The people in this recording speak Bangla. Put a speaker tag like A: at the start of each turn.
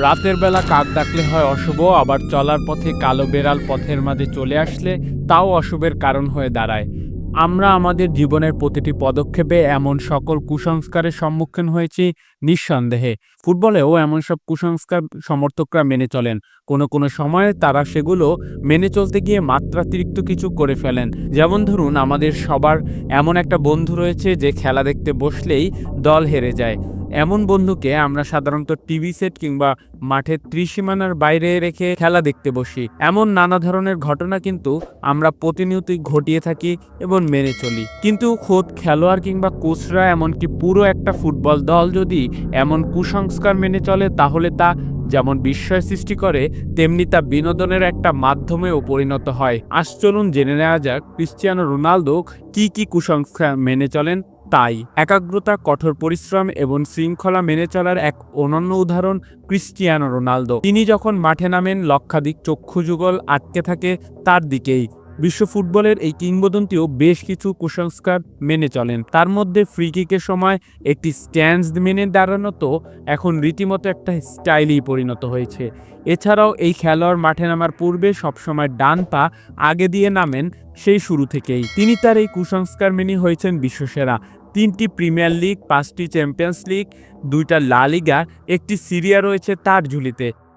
A: রাতের বেলা কাক ডাকলে হয় অশুভ, আবার চলার পথে কালো বেড়াল পথের মাঝে চলে আসলে তাও অশুভের কারণ হয়ে দাঁড়ায়। আমরা আমাদের জীবনের প্রতিটি পদক্ষেপে এমন সকল কুসংস্কারের সম্মুখীন হয়েছি নিঃসন্দেহে। ফুটবলেও এমন সব কুসংস্কার সমর্থকরা মেনে চলেন। কোনো কোনো সময়ে তারা সেগুলো মেনে চলতে গিয়ে মাত্রাতিরিক্ত কিছু করে ফেলেন। যেমন ধরুন, আমাদের সবার এমন একটা বন্ধু রয়েছে যে খেলা দেখতে বসলেই দল হেরে যায়। এমন বন্ধুকে আমরা সাধারণত টিভি সেট কিংবা মাঠের ত্রিসীমানার বাইরে রেখে খেলা দেখতে বসি। এমন নানা ধরনের ঘটনা কিন্তু আমরা প্রতিনিয়তই ঘটিয়ে থাকি এবং মেনে চলি। কিন্তু খোদ খেলোয়াড় কিংবা কোচরা এমনকি পুরো একটা ফুটবল দল যদি এমন কুসংস্কার মেনে চলে, তাহলে তা যেমন বিস্ময় সৃষ্টি করে, তেমনি তা বিনোদনের একটা মাধ্যমেও পরিণত হয়। আজ চলুন জেনে নেওয়া যাক, ক্রিশ্চিয়ানো রোনালদো কি কি কুসংস্কার মেনে চলেন? তাই একাগ্রতা, কঠোর পরিশ্রম এবং শৃঙ্খলা মেনে চলার এক অনন্য উদাহরণ ক্রিস্টিয়ানো রোনালদো। তিনি যখন মাঠে নামেন, লক্ষাধিক চক্ষু যুগল আটকে থাকে তার দিকেই। বিশ্ব ফুটবলের এই কিংবদন্তিও বেশ কিছু কুসংস্কার মেনে চলেন। তার মধ্যে ফ্রি কিকের সময় একটি স্ট্যান্স মেনে দাঁড়ানো তো এখন রীতিমতো একটা স্টাইলই পরিণত হয়েছে। এছাড়াও এই খেলোয়াড় মাঠে নামার পূর্বে সবসময় ডান পা আগে দিয়ে নামেন সেই শুরু থেকেই। তিনি তার এই কুসংস্কার মেনে হয়েছেন বিশ্বসেরা। তিনটি প্রিমিয়ার লিগ পাঁচটি চ্যাম্পিয়ন্স লিগ দুইটা লা লিগা একটি সিরিয়া রয়েছে তার ঝুলিতে।